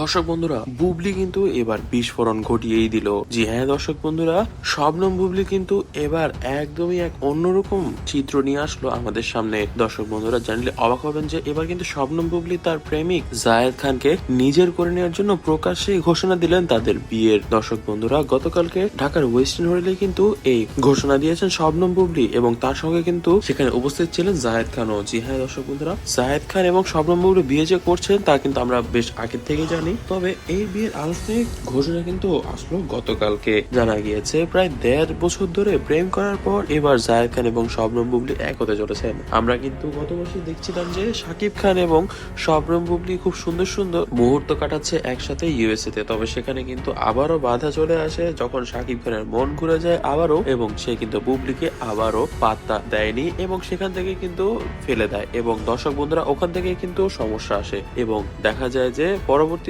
দর্শক বন্ধুরা, বুবলি কিন্তু এবার বিস্ফোরণ ঘটিয়েই দিল। জি হ্যাঁ দর্শক বন্ধুরা, শবনম বুবলি কিন্তু এবার একদমই এক অন্যরকম চিত্র নিয়ে আসলো আমাদের সামনে। দর্শক বন্ধুরা, জানলে অবাক হবেন যে এবার কিন্তু শবনম বুবলি তার প্রেমিক জায়েদ খানকে নিজের করে নেওয়ার জন্য প্রকাশ্যে ঘোষণা দিলেন তাদের বিয়ের। দর্শক বন্ধুরা, গতকালকে ঢাকার ওয়েস্টার্ন হোটেলে কিন্তু এই ঘোষণা দিয়েছেন শবনম বুবলি এবং তার সঙ্গে কিন্তু সেখানে উপস্থিত ছিলেন জায়েদ খানও। জি হ্যাঁ দর্শক বন্ধুরা, জায়েদ খান এবং শবনম বুবলি বিয়ে যে করছেন তা কিন্তু আমরা বেশ আগে থেকে জানি। তবে এই বিয়ের আনুষ্ঠানিক ঘোষণা কিন্তু আসলো গতকালকে। জানা গিয়েছে, প্রায় দেড় বছর ধরে প্রেম করার পর এবার জায়েদ খান এবং শবনম বুবলি এক হতে চলেছেন। আমরা কিন্তু গত বছর দেখছিলাম যে শাকিব খান এবং শবনম বুবলি খুব সুন্দর সুন্দর মুহূর্ত কাটাচ্ছে একসাথে ইউএসএ তে তবে সেখানে কিন্তু আবারও বাধা চলে আসে, যখন শাকিব খানের মন ঘুরে যায় আবারও এবং সে কিন্তু বুবলিকে আবারও পাত্তা দেয়নি এবং সেখান থেকে কিন্তু ফেলে দেয় এবং দর্শক বন্ধুরা, ওখান থেকে কিন্তু সমস্যা আসে এবং দেখা যায় যে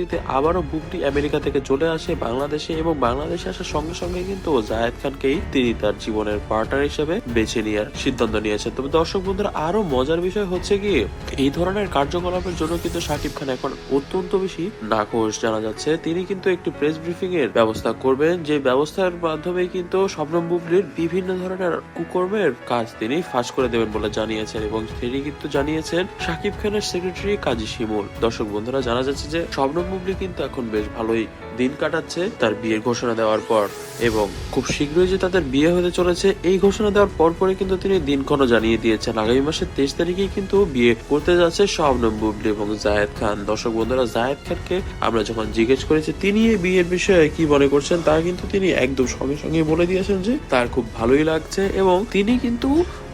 পরবর্তীতে আবারও বুবলি আমেরিকা থেকে চলে আসে বাংলাদেশে এবং বাংলাদেশে আসার সঙ্গে সঙ্গে কিন্তু জায়েদ খানকেই তিনি তার জীবনের পার্টনার হিসেবে বেছে নেওয়ার সিদ্ধান্ত নিয়েছেন। তবে দর্শক বন্ধুরা আরও মজার বিষয় হচ্ছে কি, এই ধরনের কার্যকলাপের জন্য কিন্তু শাকিব খান এখন অত্যন্ত বেশি নাকশ জানা যাচ্ছে। তিনি কিন্তু একটি প্রেস ব্রিফিং এর ব্যবস্থা করবেন, যে ব্যবস্থার মাধ্যমে কিন্তু শবনম বুবলির বিভিন্ন ধরনের কুকর্মের কাজ তিনি ফাঁস করে দেবেন বলে জানিয়েছেন এবং তিনি কিন্তু জানিয়েছেন শাকিব খানের সেক্রেটারি কাজী শিমুল। দর্শক বন্ধুরা, জানা যাচ্ছে যে শবনম বুবলি কিন্তু এখন বেশ ভালোই দিন কাটাচ্ছে তার বিয়ের ঘোষণা দেওয়ার পর। এবং খুব শীঘ্রই যে তাদের বিয়ে হতে চলেছে, এই ঘোষণা দেওয়ার পর পরে কিন্তু তিনি দিনক্ষণও জানিয়ে দিয়েছেন। আগামী মাসের তেইশ তারিখে কিন্তু বিয়ে করতে যাচ্ছে শবনম বুবলি এবং জায়েদ খান। দর্শক বন্ধুরা, জায়েদ খানকে আমরা যখন জিজ্ঞেস করেছি, তিনি এই বিয়ের বিষয়ে কি মনে করছেন, তা কিন্তু তিনি একদম সঙ্গে সঙ্গে বলে দিয়েছেন যে তার খুব ভালোই লাগছে এবং তিনি কিন্তু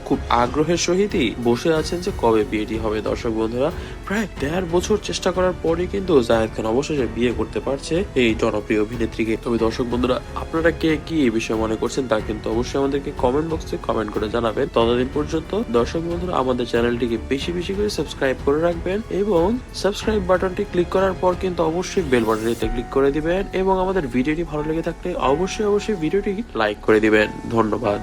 খুব আগ্রহের সহিতই বসে আছেন যে কবে বিয়েটি হবে, দর্শক বন্ধুরা। প্রায় দেড় বছর চেষ্টা করার পরে কিন্তু জায়েদ খান অবশেষে বিয়ে করতে পারছে এই জনপ্রিয় অভিনেত্রীকে। তবে দর্শক বন্ধুরা, আপনারা কে কি এই বিষয়ে মনে করছেন তা কিন্তু অবশ্যই আমাদেরকে কমেন্ট বক্সে কমেন্ট করে জানাবেন। ততদিন পর্যন্ত দর্শক বন্ধুরা, আমাদের চ্যানেলটিকে বেশি বেশি করে সাবস্ক্রাইব করে রাখবেন এবং সাবস্ক্রাইব বাটনটি ক্লিক করার পর কিন্তু অবশ্যই বেল বাটনটিতে ক্লিক করে দিবেন এবং আমাদের ভিডিওটি ভালো লেগে থাকলে অবশ্যই অবশ্যই ভিডিওটি লাইক করে দিবেন। ধন্যবাদ।